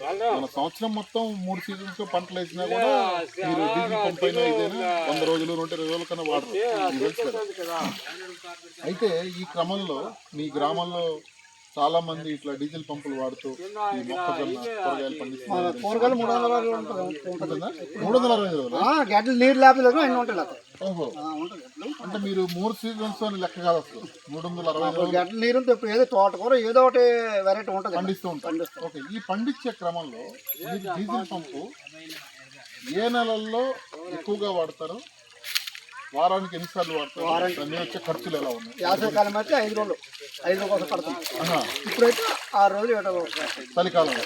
మన సంవత్సరం మొత్తం మూడు సీజన్స్ పంటలు వేసినా కూడా మీరు డీజిల్ పంప్ అయినా ఇదైనా వంద రోజులు నూట ఇరవై రోజుల కన్నా వాడరు. అయితే ఈ క్రమంలో మీ గ్రామంలో చాలా మంది ఇట్లా డీజిల్ పంపులు వాడుతూ ఈ మొక్కజొన్న కూరగాయలు పండిస్తున్నారు కూరగాయలు మూడు వందల అరవై ఉంటుంది? మూడు వందల అరవై రోజులు ఆ, గడ్డలు నీరు లేపలేదు ఓహో. ఉంటుంది గడ్డలు అంటే మీరు మూడు సీజన్స్ అని లెక్క కాదు అసలు. మూడు వందల అరవై రోజులు గడ్డల నీరు ఇప్పుడు ఏదో తోటకూర ఏదో ఒకటి వెరైటీ ఉంటుంది. పండిస్తూ ఉంటారు. ఓకే ఈ పండించే క్రమంలో మీరు డీజిల్ పంపు ఏ నెలల్లో ఎక్కువగా వాడతారు? వారానికి ఎన్నిసార్లు వాడతారు? వచ్చే ఖర్చులు ఎలా ఉన్నాయి? వేసవి కాలం అయితే ఐదు రోజులు. ఐదు రోజులు కోసం పడుతుంది ఆహా, ఇప్పుడైతే ఆరు రోజులు ఏడో. చలికాలంలో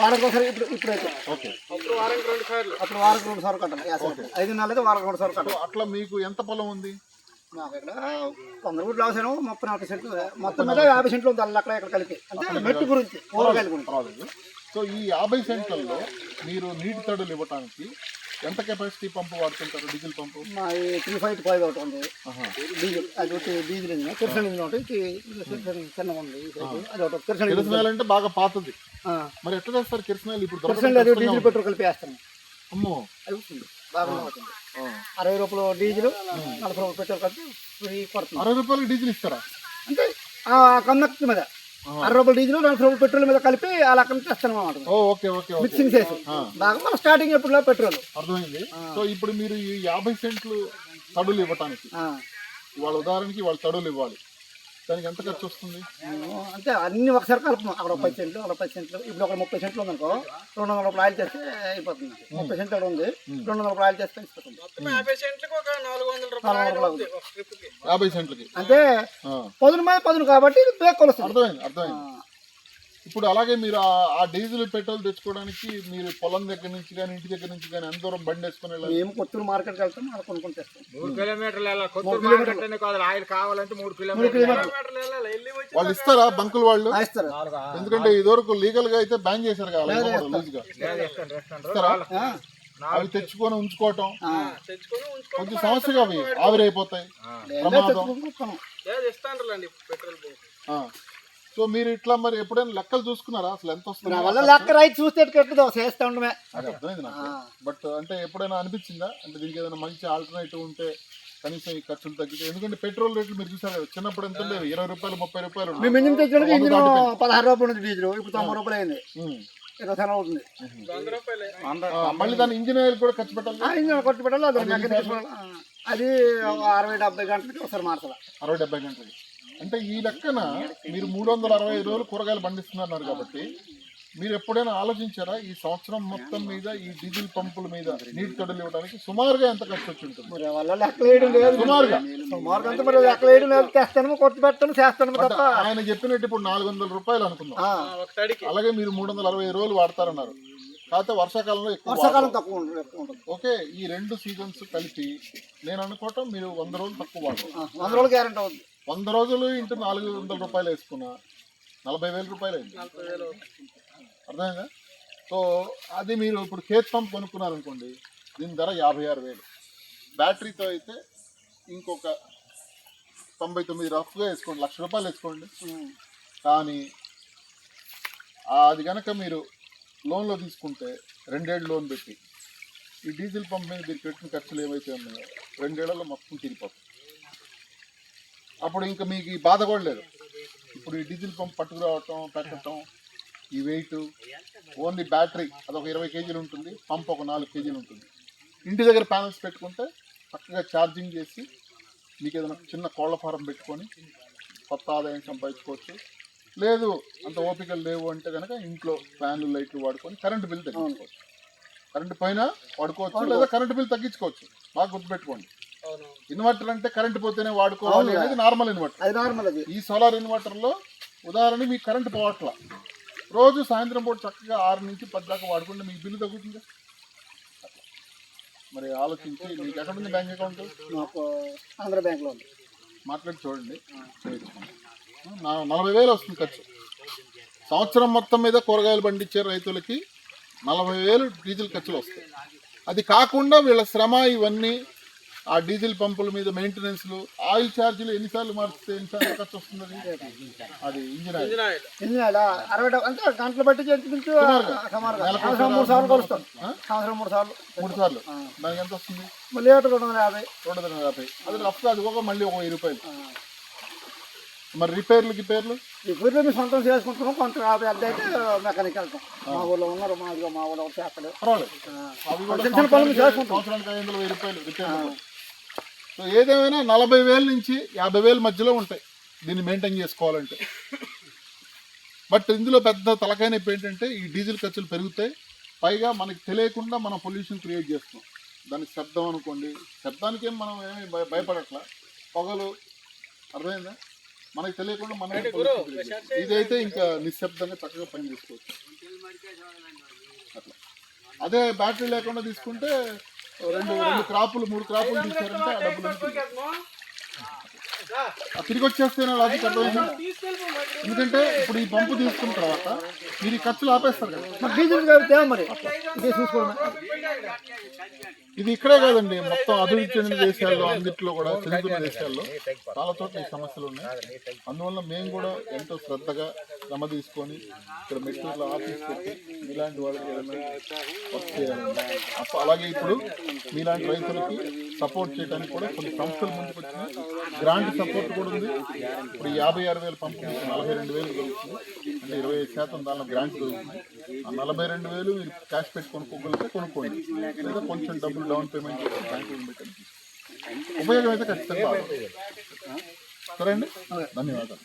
వారానికి ఒకసారి. ఇప్పుడు ఇప్పుడైతే. ఓకే. అప్పుడు వారానికి రెండు సార్లు. కట్టాలి వేసవి ఐదు నెలలు అయితే వారానికి రెండు సార్లు కట్టాలి అట్లా మీకు ఎంత పొలం ఉంది? మాకు ఇక్కడ వంద రూట్లు అవసరం ముప్పై నలభై సెంట్లు మొత్తం మీద యాభై సెంట్లు. ఉంది అక్కడ ఇక్కడ కలిపి. అంటే మెట్టు గురించి కూరగాయల గురించి. సో ఈ యాభై సెంట్లలో మీరు నీటి తడులు ఇవ్వడానికి ఎంత కెపాసిటీ పంపు వాడుతుంటారు? Diesel pump? మా త్రీ ఫైవ్ ఫైవ్ ఒకటి ఉంది. డీజిల్ అది ఒకటి డీజిల్ ఇంజిన్. కిరసన్ ఇంజిన్ ఒకటి చిన్నగా ఉంది. అది ఒకటి కిరసన్ కిరసనాయలు అంటే బాగా పాతది. మరి ఎట్లా చేస్తారు కిరసనాయలు ఇప్పుడు కిరసన్ దొరకడం లేదు కష్టంగా డీజిల్. పెట్రోల్ కలిపి వేస్తాం. అమ్మో. అది వస్తుంది. బాగా అవుతుంది. అరవై రూపాయలు డీజిల్ నలభై రూపాయలు పెట్రోల్ కలిపి ఫ్రీ పడుతుంది. అరవై రూపాయలు డీజిల్ ఇస్తారా? అంటే ఆ కన్నక్తి మీద. అరవై రూపాయలు డీజిల్ నలభై రూపాయలు పెట్రోల్ మీద కలిపి అలా అక్కడ తెస్తాం అన్నమాట. Oh okay okay okay. Mixing చేసి. బాగా మన స్టార్టింగ్ ఎప్పుడు పెట్రోల్. అర్థమైంది. సో ఇప్పుడు మీరు ఈ యాభై సెంట్లు తడులు ఇవ్వటానికి వాళ్ళ ఉదాహరణకి వాళ్ళు తడులు ఇవ్వాలి. దానికి ఎంత ఖర్చు వస్తుంది? అంటే అన్ని ఒకసారి కలుపుతాం అక్కడ ఒక పది సెంట్లు అక్కడ పది సెంట్లు. ఇప్పుడు ఒక ముప్పై సెంట్లు ఉందనుకో రెండు వందల రూపాయలు చేస్తే అయిపోతుంది. ముప్పై సెంట్లు అక్కడ ఉంది. రెండు వందల రూపాయలు చేస్తే అయిపోతుంది. యాభై సెంట్లకు అంటే. పదును మీద పదును కాబట్టి ఇది బ్రేక్ కొలుస్తుంది. అర్థమైంది అర్థమైంది. ఇప్పుడు అలాగే మీరు ఆ- డీజిల్ పెట్రోల్ తెచ్చుకోవడానికి మీరు పొలం దగ్గర నుంచి కానీ ఇంటి దగ్గర నుంచి కానీ ఎంత దూరం బండి వేసుకుని వెళ్ళాలి? మేము కొత్తూరు మార్కెట్కి వెళ్తాం అక్కడ కొనుక్కొని తెస్తాం. మూడు కిలోమీటర్లు మార్కెట్ అనే కాదు ఆయిల్ కావాలంటే మూడు కిలోమీటర్లు. వెళ్ళి వచ్చి వాళ్ళు ఇస్తారా బంకులు వాళ్ళు? ఇస్తారు. ఎందుకంటే ఇదివరకు లీగల్గా అయితే బ్యాన్ చేశారు కదా అవి తెచ్చుకొని ఉంచుకోవటం. ఆ. తెచ్చుకొని ఉంచుకో కొంచెం సమస్యగా అవి ఆవిరైపోతాయి. ప్రమాదం. పెట్రోల్. సో మీరు ఇట్లా మరి ఎప్పుడైనా లెక్కలు చూసుకున్నారా? అసలు ఎంత వస్తుంది? నా వల్ల లెక్క రైతు చూస్తే ఎట్టుదో చేస్తా ఉండమే. అది అర్థమైంది నాకు. బట్ అంటే ఎప్పుడైనా అనిపించిందా? అంటే దీనికి ఏదైనా మంచి ఆల్టర్నేటివ్ ఉంటే కనీసం ఈ ఖర్చులు తగ్గితే ఎందుకంటే పెట్రోల్ రేట్లు మీరు చూసారు కదా, చిన్నప్పుడు ఎంత ఉండేవి? ఇరవై రూపాయలు ముప్పై రూపాయలు మేము ఇంజిన్ తెచ్చడానికి ఇంజిన్ పదహారు రూపాయలు ఉంది డీజిల్ ఇప్పుడు తొంభై రూపాయలు అయింది. ఇరవై అవుతుంది. ఆ, మళ్ళీ దాని ఇంజిన్ ఆయిల్ కూడా ఖర్చు పెట్టాలి. ఆ ఇంజిన్ కొట్టి పెట్టాలి అది మెకానిక్ తీసుకోవాలి. ఆ, అది ఒక అరవై డెబ్బై గంటలకి ఒకసారి మార్చాలి అరవై డెబ్బై గంటలకి. అంటే ఈ లెక్కన మీరు మూడు వందల అరవై ఐదు రోజులు కూరగాయలు పండిస్తున్నారు కాబట్టి మీరు ఎప్పుడైనా ఆలోచించారా ఈ సంవత్సరం మొత్తం మీద ఈ డీజిల్ పంపుల మీద నీటి తొడలు ఇవ్వడానికి సుమారుగా ఎంత ఖర్చు వచ్చి ఉంటుంది? ఆయన చెప్పినట్టు ఇప్పుడు నాలుగు వందల రూపాయలు తడికి అలాగే మీరు మూడు వందల అరవై రోజులు వాడతారన్నారు. కాకపోతే వర్షాకాలంలో ఎక్కువ వర్షాకాలం తక్కువ ఓకే ఈ రెండు సీజన్స్ కలిపి నేను అనుకోవటం మీరు వంద రోజులు తక్కువ వాడరు. ఆ, వంద రోజులు గ్యారెంటీ అవుతుంది వంద రోజులు ఇంటూ నాలుగు వందల రూపాయలు వేసుకున్నా. నలభై వేల రూపాయలు అయింది. అర్థమైందా? సో అది మీరు ఇప్పుడు కేత్ పంప్ కొనుక్కున్నారు అనుకోండి దీని ధర యాభై ఆరు వేలు. బ్యాటరీతో అయితే ఇంకొక తొంభై తొమ్మిది రఫ్గా వేసుకోండి లక్ష రూపాయలు వేసుకోండి. కానీ అది కనుక మీరు లోన్లో తీసుకుంటే రెండేళ్ళు లోన్ పెట్టి ఈ డీజిల్ పంప్ మీద మీరు పెట్టిన ఖర్చులు ఏమైతే ఉన్నాయో రెండేళ్ళలో మొత్తం తిరిగిపోతుంది అప్పుడు ఇంకా మీకు ఈ బాధ కూడా లేదు. ఇప్పుడు ఈ డీజిల్ పంప్ పట్టుకురావటం పెట్టడం ఈ వెయిట్ ఓన్లీ బ్యాటరీ అదొక ఇరవై కేజీలు ఉంటుంది పంప్ ఒక నాలుగు కేజీలు ఉంటుంది. ఇంటి దగ్గర ప్యానల్స్ పెట్టుకుంటే చక్కగా ఛార్జింగ్ చేసి మీకు ఏదైనా చిన్న కోళ్ళ ఫారం పెట్టుకొని కొత్త ఆదాయం సంపాదించుకోవచ్చు. లేదు అంత ఓపికలు లేవు అంటే కనుక ఇంట్లో ఫ్యాన్లు లైట్లు వాడుకొని కరెంటు బిల్ తగ్గించుకోవచ్చు. కరెంటు పైన వాడుకోవచ్చు. లేదా కరెంటు బిల్ తగ్గించుకోవచ్చు. బాగా గుర్తుపెట్టుకోండి. ఇన్వర్టర్ అంటే కరెంట్ పోతేనే వాడుకోవాలి అనేది నార్మల్ ఇన్వర్టర్. అది నార్మల్ అది. ఈ సోలార్ ఇన్వర్టర్లో ఉదాహరణ మీకు కరెంట్ పోవట్ల. రోజు సాయంత్రం పూట చక్కగా ఆరు నుంచి పది దాకా వాడుకుంటే మీకు బిల్లు తగ్గుతుంది? మరి ఆలోచించి మీకు ఎక్కడ ఉంది బ్యాంక్ అకౌంట్? ఆంధ్ర బ్యాంక్లో ఉంది. మాట్లాడి చూడండి. నలభై వేలు వస్తుంది ఖర్చు. సంవత్సరం మొత్తం మీద కూరగాయలు పండించే రైతులకి నలభై వేలు డీజిల్ ఖర్చులు వస్తాయి. అది కాకుండా వీళ్ళ శ్రమ ఇవన్నీ ఆ డీజిల్ పంపుల మీద మెయింటెనెన్స్లు ఆయిల్ ఛార్జీలు ఎన్నిసార్లు మార్చితే ఎన్నిసార్లు ఖర్చు వస్తుంది అది? అది ఇంజిన్ ఆయిల్. ఇంజిన్ ఆయిల్ అరవై అంటే గంటలు బట్టి సంవత్సరం మూడు సార్లు కలుస్తాం? సంవత్సరం మూడు సార్లు. మూడు సార్లు. దానికి ఎంత వస్తుంది? మళ్ళీ లీటర్ రెండు వందల యాభై. రెండు వందల యాభై. అది రఫ్ అది ఒక మళ్ళీ ఒక వెయ్యి రూపాయలు. మరి రిపేర్లు గిపేర్లు? ఈ గుర్రెలు మేము సొంతం చేసుకుంటున్నాం కొంత యాభై అద్దె అయితే మెకానిక్ వెళ్తాం. మా ఊళ్ళో ఉన్నారు మా ఇదిగో మా ఊళ్ళో ఒకటి చిన్న పనులు చేసుకుంటాం. సంవత్సరానికి ఐదు వందల వెయ్యి రూపాయలు రిపేర్లు. సో ఏదేమైనా నలభై వేల నుంచి యాభై వేల మధ్యలో ఉంటాయి దీన్ని మెయింటైన్ చేసుకోవాలంటే. బట్ ఇందులో పెద్ద తలకాయ నొప్పి ఏంటంటే ఈ డీజిల్ ఖర్చులు పెరుగుతాయి. పైగా మనకి తెలియకుండా మనం పొల్యూషన్ క్రియేట్ చేస్తున్నాం. దానికి శబ్దం అనుకోండి. శబ్దానికి ఏం మనం ఏమి భయ- భయపడట్లా. పొగలు అర్థమైందా? మనకి తెలియకుండా మనం. ఇదైతే ఇంకా నిశ్శబ్దంగా చక్కగా పని చేసుకోవచ్చు అట్లా. అదే బ్యాటరీ లేకుండా తీసుకుంటే రెండు రెండు క్రాపులు మూడు క్రాపులు తీసారంటే ఆ డబ్బులు ఆ తిరిగి వచ్చేస్తేనే లాజిక్ అర్థమైందా. ఎందుకంటే ఇప్పుడు ఈ పంపు తీసుకున్న తర్వాత మీరు ఈ ఖర్చులు ఆపేస్తారు కదా. మరి డీజిల్ కాబట్టి మరి? ఇదే చూసుకోవడమే ఇది ఇక్కడే కాదండి మొత్తం అభివృద్ధి చెందిన దేశాల్లో అన్నింటిలో కూడా చెందుతున్న దేశాల్లో. చాలా చోట్ల ఈ సమస్యలు ఉన్నాయి. అందువల్ల మేము కూడా ఎంతో శ్రద్ధగా శ్రమ తీసుకొని ఇక్కడ మెట్రూలో ఆఫీస్ పెట్టి మీలాంటి వాళ్ళకి ఏదైనా వర్క్ చేయాలండి అలాగే ఇప్పుడు మీలాంటి రైతులకి సపోర్ట్ చేయడానికి కూడా కొన్ని సంస్థలు ముందుకు వచ్చినాయి గ్రాంట్ సపోర్ట్ కూడా ఉంది. ఇప్పుడు యాభై ఆరు వేలు పంపిణీ నలభై రెండు వేలు దొరుకుతుంది అంటే ఇరవై ఐదు శాతం దానిలో గ్రాంట్ దొరుకుతుంది ఆ నలభై రెండు వేలు మీరు క్యాష్ పెట్టి కొనుక్కోగలిగితే కొనుక్కోండి. లేదా కొంచెం డబ్బులు డౌన్ పేమెంట్ చేసి బ్యాంకులో పెట్టండి ఉపయోగం అయితే ఖచ్చితంగా సరే అండి. ధన్యవాదాలు.